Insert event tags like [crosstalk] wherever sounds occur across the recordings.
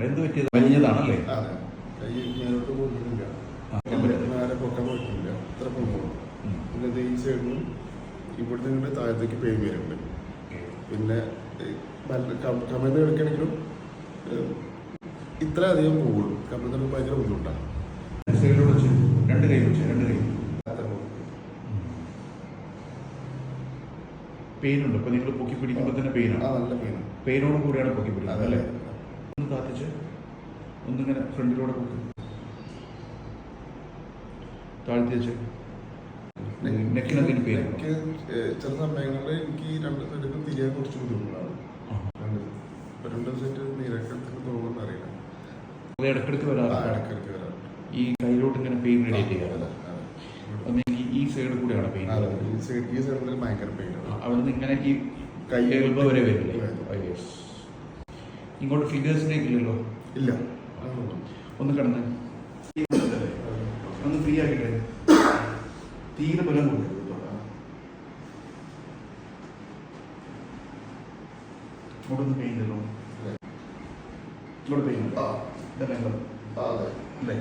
അല്ലേ എന്ത് പറ്റിയത്? വലിഞ്ഞതാണല്ലേ? പിന്നെ ഈ സൈഡിലും ഇവിടുത്തെ ഇങ്ങോട്ട് താഴത്തേക്ക് പെയിൻ വരുന്നുണ്ട്. പിന്നെ കമന്ന് കിടക്കണെങ്കിലും ഇത്ര അധികം പോകുള്ളൂ കമന്ന് ഭയങ്കര ബുദ്ധിമുട്ടാണ്. സൈഡിലൂടെ വെച്ച്. രണ്ട് കൈ വെച്ച്. രണ്ട് കൈ. പെയിൻ ഉണ്ട്. അപ്പൊ നിങ്ങൾ പൊക്കി പിടിക്കുമ്പോൾ തന്നെ പെയിനാണ് പെയിനോട് കൂടിയാണ് പൊക്കി പിടിക്കുന്നത് അതല്ലേ അല്ലേ? ഒന്ന് കാത്തിച്ച് ഒന്നിങ്ങനെ ഫ്രണ്ടിലൂടെ പോകും താഴ്ത്തി വെച്ച്. നെക്കിനൊക്കെ എനിക്ക് ചില സമയങ്ങളിൽ എനിക്ക് ഈ രണ്ട് സൈഡിലും തിരിയാൻ കുറച്ച് ബുദ്ധിമുട്ടാണ് രണ്ട് സൈഡ് നീരൊക്കെ തോന്നുന്നു അറിയില്ല. അത് ഇടക്കിടക്ക് വരാറുണ്ട്. ഇടക്കിടക്ക് വരാം ഈ കയ്യിലോട്ട് ഇങ്ങനെ പെയിൻ റേഡിയേറ്റ് ചെയ്യാറുണ്ട്. ഈ സൈഡ് കൂടെയാണ് പെയിൻ ഈ സൈഡ് ഈ സൈഡിൽ ഭയങ്കര പെയിൻ അവിടെ നിന്ന് ഇങ്ങനെ ഈ കൈ എളുപ്പം വരെ വരില്ലേ. ഇങ്ങോട്ട് ഫിഗേഴ്സിലേക്ക് ഇല്ലല്ലോ ഇല്ല. ഒന്ന് കിടന്ന്. ഒന്ന് ഫ്രീ ആക്കിട്ടെ തീരെ ബലം കൊടുക്കരുത്. ഇങ്ങോട്ടൊന്ന് പെയിൻ ഇല്ല. ഇങ്ങോട്ട് പെയിൻ ഇതല്ലേ. അല്ലേ?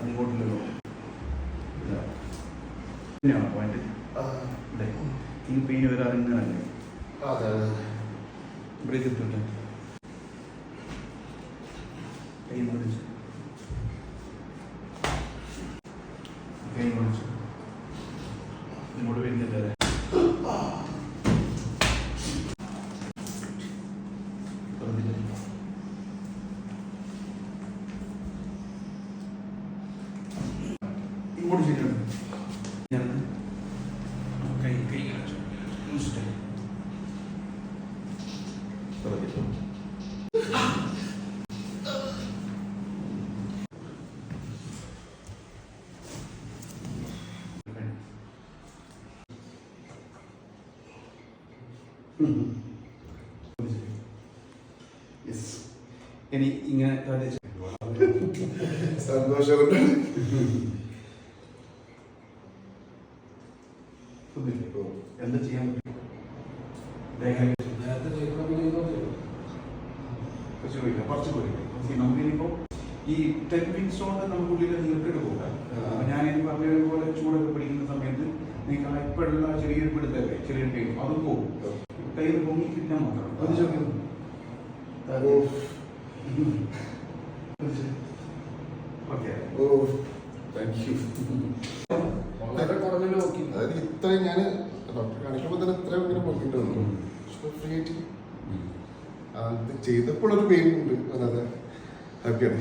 അതിങ്ങോട്ടില്ലല്ലോ. ഇല്ല പോയിന്റ് അല്ലേ ഈ പെയിൻ വരാറ് അതെ, അതെ. ബ്രേക്ക് എടുത്തിട്ട് കൈ മുറിച്ച് കൈ വിളിച്ചു. ഇങ്ങോട്ട് വരുന്നില്ല. ഇങ്ങോട്ട് ശരിയാണ് കൈ കൈ കാണിച്ചു. [laughs] ഇനി ഇങ്ങനെ കാണിച്ച് സന്തോഷം കൊണ്ട് ഒന്നുമില്ല. എന്താ ചെയ്യാൻ പറ്റും? കുറച്ച് പോയില്ല നമുക്കിനിപ്പോ ഈ ടെൻ പിൻ സ്റ്റോൺ നമുക്കുള്ളിൽ നീർക്കെട്ട് പോകാം. അപ്പൊ ഞാൻ ഇനി പറഞ്ഞതുപോലെ ചൂടൊക്കെ പിടിക്കുന്ന സമയത്ത് നിങ്ങൾക്ക് ആ ഇപ്പോഴുള്ള ചെറിയൊരു പിടുത്തല്ലേ? ചെറിയൊരു പെയിൻ അതും പോകും. കയ്യിൽ പൊങ്ങി കിട്ടാൻ മാത്രം. അത്. അതായത് ഇത്രയും ഞാൻ ഡോക്ടറെ കാണിക്കുമ്പോൾ തന്നെ ഇത്രയും ഇങ്ങനെ ഫ്രീ ആയിട്ട് ചെയ്തപ്പോഴൊരു പെയിൻ ഉണ്ട്. അല്ലാതെ ഹാപ്പിയാണ്